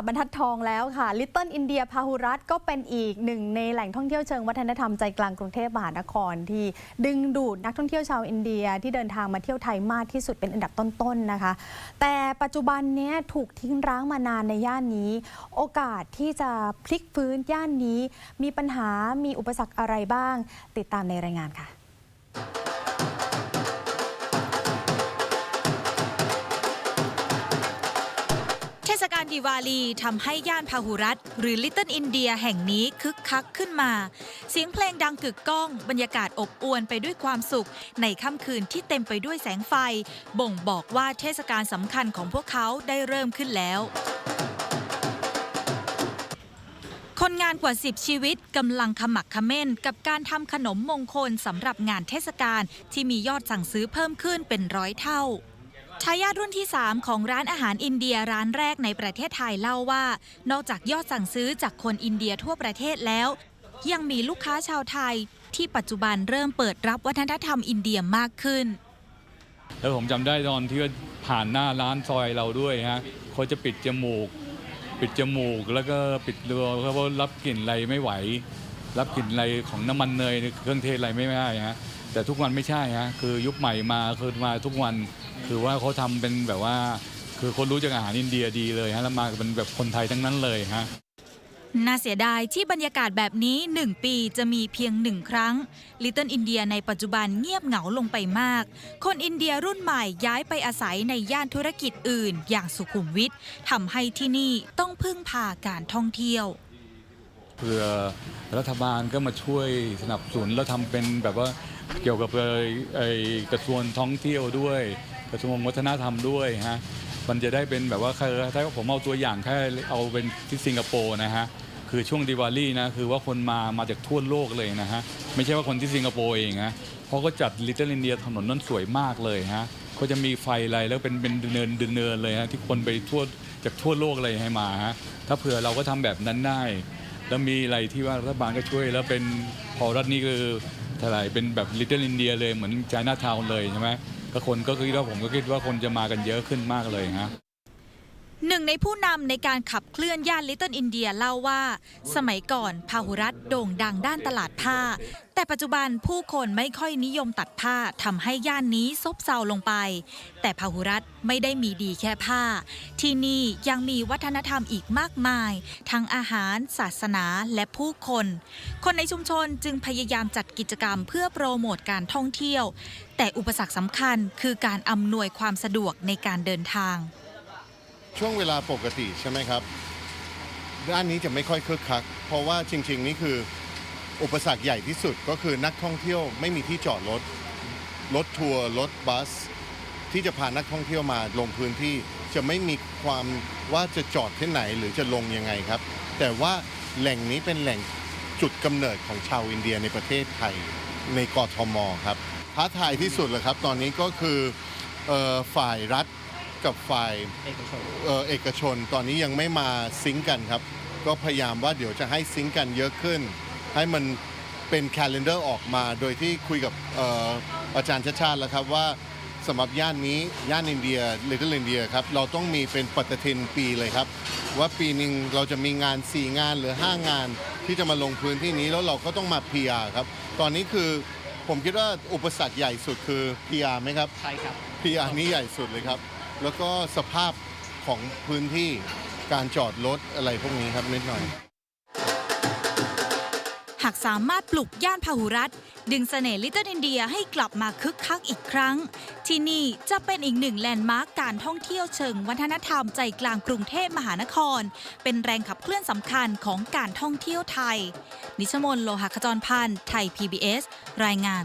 จับบรรทัดทองแล้วค่ะ Little India พาหุรัตก็เป็นอีกหนึ่งในแหล่งท่องเที่ยวเชิงวัฒนธรรมใจกลางกรุงเทพมหานคร ที่ดึงดูดนักท่องเที่ยวชาวอินเดียที่เดินทางมาเที่ยวไทยมากที่สุดเป็นอันดับต้นๆนะคะ แต่ปัจจุบันนี้ถูกทิ้งร้างมานานในย่านนี้ โอกาสที่จะพลิกฟื้นย่านนี้ มีปัญหามีอุปสรรคอะไรบ้าง ติดตามในรายงานค่ะ ศกาลดิวาลีทำให้ย่านพาหุรัตหรือ Little India แห่งนี้คึกคักขึ้นมา เสียงเพลงดังกึกก้อง บรรยากาศอบอวลไปด้วยความสุข ในค่ำคืนที่เต็มไปด้วยแสงไฟ บ่งบอกว่าเทศกาลสำคัญของพวกเขาได้เริ่มขึ้นแล้วคนงานกว่า 10 ชีวิตกำลังขมักเขม้น กับการทำขนมมงคลสำหรับงานเทศกาลที่มียอดสั่งซื้อเพิ่มขึ้นเป็นร้อยเท่า ทายาทรุ่นที่ 3 ของร้านอาหารอินเดียร้านแรกในประเทศไทยเล่าว่า นอกจากยอดสั่งซื้อจากคนอินเดียทั่วประเทศแล้ว ยังมีลูกค้าชาวไทย ที่ปัจจุบันเริ่มเปิดรับวัฒนธรรมอินเดียมากขึ้น แล้วผมจำได้ตอนที่ผ่านหน้าร้านซอยเราด้วยฮะเขาจะปิดจมูก ปิดจมูกแล้วก็ปิดเรือเพราะว่ารับกลิ่นอะไรไม่ไหว รับกลิ่นอะไรของน้ำมันเนยเครื่องเทศอะไรไม่ได้ฮะแต่ทุกวันไม่ใช่ฮะคือยุคใหม่มาคือมาทุกวัน คือว่าเขาทำเป็นแบบว่า คือคนรู้จักอาหารอินเดียดีเลยฮะแล้วมาเป็นแบบคนไทยทั้งนั้นเลยฮะน่าเสียดายที่บรรยากาศแบบนี้ 1 ปีจะมีเพียงหนึ่งครั้ง Little India ในปัจจุบันเงียบเหงาลงไปมาก คนอินเดียรุ่นใหม่ย้ายไปอาศัยในย่านธุรกิจอื่น อย่างสุขุมวิททำให้ที่นี่ต้องพึ่งพาการท่องเที่ยวเพื่อรัฐบาลก็มาช่วยสนับสนุนแล้วทำเป็นแบบว่าเกี่ยวกับเอ่อไอ้กระทรวงท่องเที่ยวด้วย กระทรวงวัฒนธรรมด้วยฮะมันจะได้เป็นแบบว่าคือถ้าผมเอาตัวอย่างแค่เอาเป็นที่สิงคโปร์นะฮะคือช่วงดิวาลีนะคือว่าคนมามาจากทั่วโลกเลยนะฮะไม่ใช่ว่าคนที่สิงคโปร์เองนะเพราะก็จัดลิตเติ้ลอินเดียถนนนั้นสวยมากเลยฮะเขาจะมีไฟอะไรแล้วเป็นเป็นเนินเนินเลยฮะที่คนไปทั่วจากทั่วโลกเลยให้มาฮะถ้าเผื่อเราก็ทำแบบนั้นได้แล้วมีอะไรที่ว่ารัฐบาลก็ช่วยแล้วเป็นพอรัฐนี้คือเท่าไรเป็นแบบลิตเติ้ลอินเดียเลยเหมือนจ i นาทาวน์เลยใช่ไหม ก็คนก็คิดว่าผมก็คิดว่าคนจะมากันเยอะขึ้นมากเลยฮะ หนึ่งในผู้นำในการขับเคลื่อนย่านลิตเติ้ลอินเดียเล่าว่า สมัยก่อนพาหุรัตโด่งดังด้านตลาดผ้า แต่ปัจจุบันผู้คนไม่ค่อยนิยมตัดผ้าทำให้ย่านนี้ซบเซาลงไป แต่พาหุรัตไม่ได้มีดีแค่ผ้า ที่นี่ยังมีวัฒนธรรมอีกมากมาย ทั้งอาหาร ศาสนาและผู้คน คนในชุมชนจึงพยายามจัดกิจกรรมเพื่อโปรโมทการท่องเที่ยว แต่อุปสรรคสำคัญคือการอำนวยความสะดวกในการเดินทาง ช่วงเวลาปกติใช่ไหมครับ ด้านนี้จะไม่ค่อยคึกคัก เพราะว่าจริง ๆ นี่คืออุปสรรคใหญ่ที่สุดก็คือนักท่องเที่ยวไม่มีที่จอดรถ รถทัวร์รถบัส ที่จะพานักท่องเที่ยวมาลงพื้นที่จะไม่มีความว่าจะจอดที่ไหนหรือจะลงยังไงครับ แต่ว่าแหล่งนี้เป็นแหล่งจุดกำเนิดของชาวอินเดียในประเทศไทยในกทมครับท้าทายที่สุดเลยครับ ตอนนี้ก็คือออฝ่ายรัฐ กับฝ่ายเอ่อเอกชน ตอนนี้ยังไม่มาซิงก์กันครับ ก็พยายามว่าเดี๋ยวจะให้ซิงก์กันเยอะขึ้น ให้มันเป็นแคล endar ออกมา โดยที่คุยกับเอ่ออาจารย์ชาติชาติแล้วครับว่าสำหรับย่านนี้ย่านอินเดีย Little India ครับเราต้องมีเป็นปฏิทินปีเลยครับ ว่าปีหนึ่งเราจะมีงาน 4 งานหรือ 5 งาน ที่จะมาลงพื้นที่นี้แล้วเราก็ต้องมา PR ครับ ตอนนี้คือผมคิดว่าอุปสรรคใหญ่สุดคือ PR ไหมครับ ใช่ครับ PR นี่ใหญ่สุดเลยครับ แล้วก็สภาพของพื้นที่การจอดรถอะไรพวกนี้ครับนิดหน่อย หากสามารถปลุกย่านพหุรัตดึงเสน่ห์ลิตเติ้ลอินเดียให้กลับมาคึกคักอีกครั้ง ที่นี่จะเป็นอีกหนึ่งแลนด์มาร์กการท่องเที่ยวเชิงวัฒนธรรมใจกลางกรุงเทพมหานคร เป็นแรงขับเคลื่อนสำคัญของการท่องเที่ยวไทย นิชมนโลหะขจรพันธ์ไทย PBS รายงาน